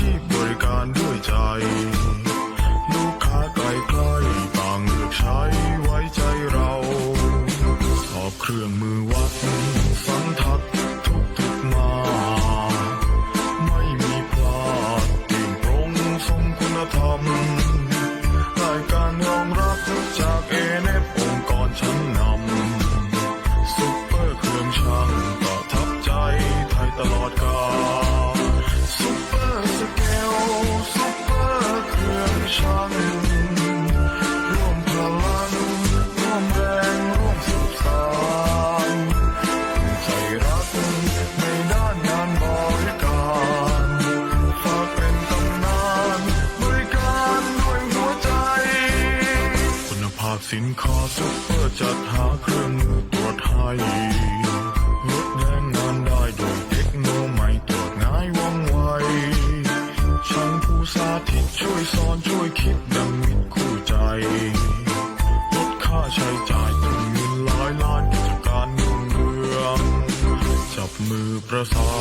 ชีพบริการด้วยใจาพสินค้าซุปเปอร์จัดหาเครื่องมือตรวจให้ลดแรงงานได้โดยเทคโนใหม่ตรวจง่ายว่องไวช่างผู้สาธิตช่วยสอนช่วยคิดดังมิตรคู่ใจลดค่าใช้จ่ายต้นเงินหลายล้านกิจการเมืองเมืองจับมือประสา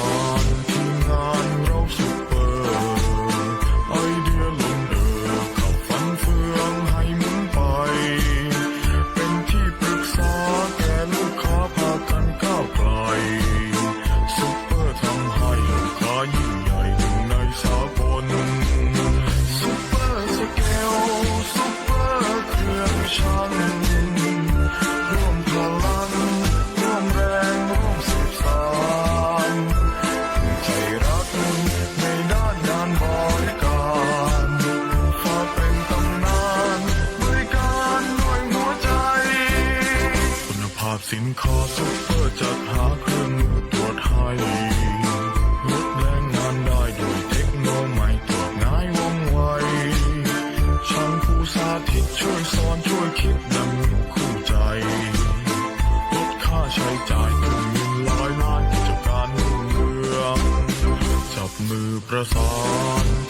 นทีมงานเราสุปเปอร์ ร่วมพลัง ร่วมแรง ร่วมสืบสานใจรักในด้านงานบริการฝากเป็นตำนานบริการดยหัวใจ คุณภาพสินค้าซุปเปอร์จัดหาเครื่องมือตรวจให้ลดแรงงานได้ด้วยเทคโนโลยีตรวจง่ายว่องไวช่างผู้สาธิตช่วยสอนช่วย คิดนำคู่ใจลดค่าใช้จ่ายคืนเงินร้อยล้านกิจการรุ่เมืองจับมือประสาน